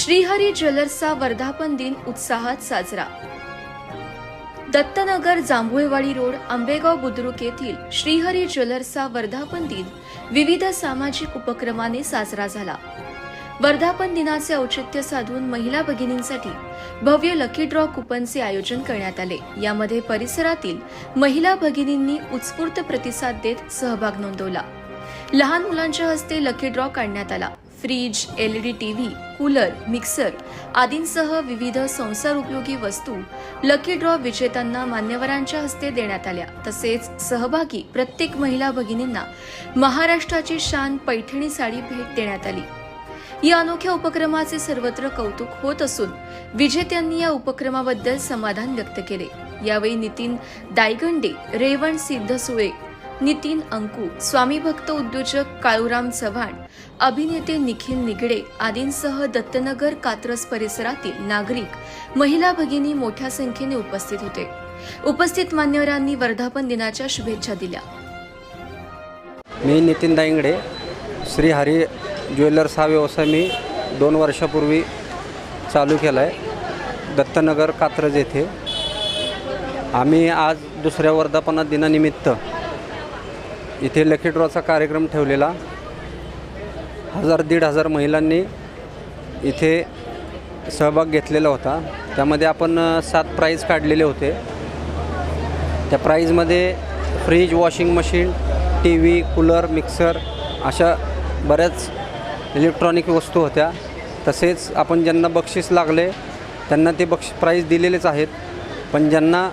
श्रीहरी ज्वेलर्सचा वर्धापन दिन उत्साहात साजरा. दत्तनगर जांभुळवाडी रोड आंबेगाव बुद्रुक येथील श्रीहरी ज्वेलर्सचा वर्धापन दिन विविध सामाजिक उपक्रमाने साजरा झाला. वर्धापन दिनाचे औचित्य साधून महिला भगिनींसाठी भव्य लकी ड्रॉ कुपनचे आयोजन करण्यात आले. यामध्ये परिसरातील महिला भगिनींनी उत्स्फूर्त प्रतिसाद देत सहभाग नोंदवला. लहान मुलांच्या हस्ते लकी ड्रॉ काढण्यात आला. Fridge L D T V cooler mixer आदींसह विविध संसार उपयोगी वस्तू लकी ड्रॉ विजेत्यांना मान्यवरांच्या हस्ते देण्यात आल्या. तसेच सहभागी प्रत्येक महिला भगिनींना महाराष्ट्राची शान पैठणी साडी भेट देण्यात आली. या अनोख्या उपक्रमाचे सर्वत्र कौतुक होत असून विजेत्यांनी या उपक्रमाबद्दल समाधान व्यक्त केले. यावेळी नितीन दायगंडे रेवण सिद्ध सुळे नितीन अंकू स्वामी भक्त उद्योजक काळूराम चव्हाण अभिनेते निखिल निगडे आदींसह दत्तनगर कात्रज परिसरातील नागरिक महिला भगिनी मोठ्या संख्येने उपस्थित होते. उपस्थित मान्यवरांनी वर्धापन दिनाच्या शुभेच्छा दिल्या. मी नितीन दाईंगडे श्री हरी ज्वेलर्स हा व्यवसाय मी दोन वर्षापूर्वी चालू केला आहे दत्तनगर कात्रज येथे. आम्ही आज दुसऱ्या वर्धापना दिनानिमित्त इथे लकी ड्रॉचा कार्यक्रम ठेवलेला. हजार दीड हजार महिलांनी इथे सहभाग घेतलेला होता. त्यामध्ये आपण सात प्राईज काढलेले होते. त्या प्राईजमध्ये fridge washing machine T V cooler mixer अशा बऱ्याच इलेक्ट्रॉनिक वस्तू होत्या. तसेच आपण ज्यांना बक्षीस लागले त्यांना ते बक्ष प्राईज दिलेलेच आहेत. पण ज्यांना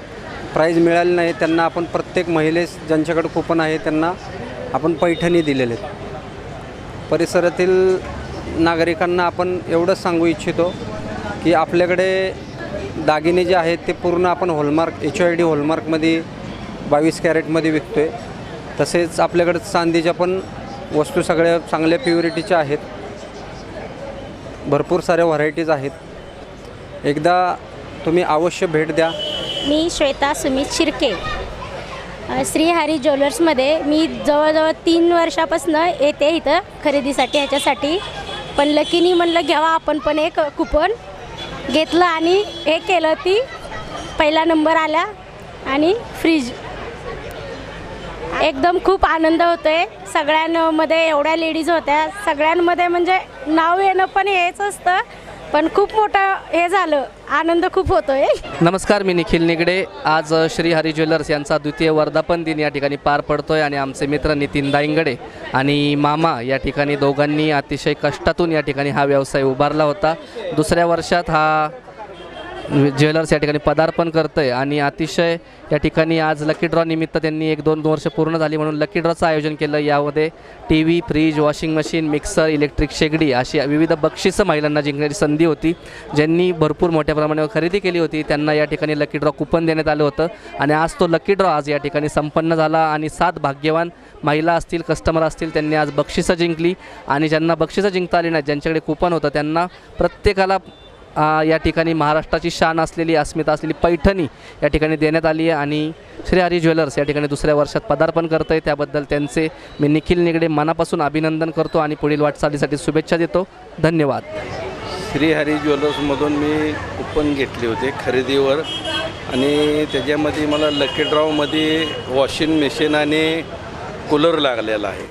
प्राईज मिळाले नाही त्यांना आपण प्रत्येक महिलेस ज्यांच्याकडे कुपन आहे त्यांना आपण पैठणी दिलेले आहेत. परिसरातील नागरिकांना आपण एवढंच सांगू इच्छितो की आपल्याकडे दागिने जे आहेत ते पूर्ण आपण हॉलमार्क एच आय डी हॉलमार्कमध्ये बावीस कॅरेटमध्ये विकतो आहे तसेच आपल्याकडे चांदीच्या पण वस्तू सगळ्या चांगल्या प्युरिटीच्या आहेत. भरपूर साऱ्या व्हरायटीज आहेत. एकदा तुम्ही अवश्य भेट द्या. मी श्वेता सुमित शिर्के. श्रीहरी ज्वेलर्समध्ये मी जवळजवळ तीन वर्षापासून येते इथं खरेदीसाठी ह्याच्यासाठी. पण लकीनी म्हणलं घ्यावा आपण पण एक कुपन घेतलं आणि हे केलं ती पहिला नंबर आला आणि फ्रीज एकदम खूप आनंद होतो आहे सगळ्यांमध्ये एवढ्या लेडीज होत्या. सगळ्यांमध्ये म्हणजे नाव येणं पण हेच असतं. पण खूप मोठं हे झालं. आनंद खूप होतो आहे नमस्कार मी निखिल निगडे. आज श्री हरी ज्वेलर्स यांचा द्वितीय वर्धापन दिन या ठिकाणी पार पडतोय आणि आमचे मित्र नितीन दाईंगडे आणि मामा या ठिकाणी दोघांनी अतिशय कष्टातून या ठिकाणी हा व्यवसाय उभारला होता. दुसऱ्या वर्षात हा ज्वेलर्स या ठिकाणी पदार्पण करतं आहे आणि अतिशय या ठिकाणी आज लकी ड्रॉ निमित्त त्यांनी एक दोन वर्ष पूर्ण झाली म्हणून लकी ड्रॉचं आयोजन केलं. यामध्ये T V fridge washing machine mixer electric शेगडी अशी विविध बक्षिसं महिलांना जिंकण्याची संधी होती. ज्यांनी भरपूर मोठ्या प्रमाणावर खरेदी केली होती. त्यांना या ठिकाणी लकी ड्रॉ कुपन देण्यात आलं होतं. आणि आज तो लकी ड्रॉ आज या ठिकाणी संपन्न झाला आणि सात भाग्यवान महिला असतील कस्टमर असतील त्यांनी आज बक्षिसं जिंकली. आणि ज्यांना बक्षिसं जिंकता आली नाही ज्यांच्याकडे कुपन होतं त्यांना प्रत्येकाला या ठिकाणी महाराष्ट्राची शान असलेली अस्मिता असलेली पैठणी या ठिकाणी देण्यात आली आहे आणि श्री हरी ज्वेलर्स या ठिकाणी दुसऱ्या वर्षात पदार्पण करतं आहे त्याबद्दल त्यांचे मी निखिल निगडे मनापासून अभिनंदन करतो आणि पुढील वाटचालीसाठी शुभेच्छा देतो. धन्यवाद. श्रीहरी ज्वेलर्समधून मी कुपन घेतले होते खरेदीवर आणि त्याच्यामध्ये मला लकी ड्रॉमध्ये वॉशिंग मशीन आणि कूलर लागलेला आहे.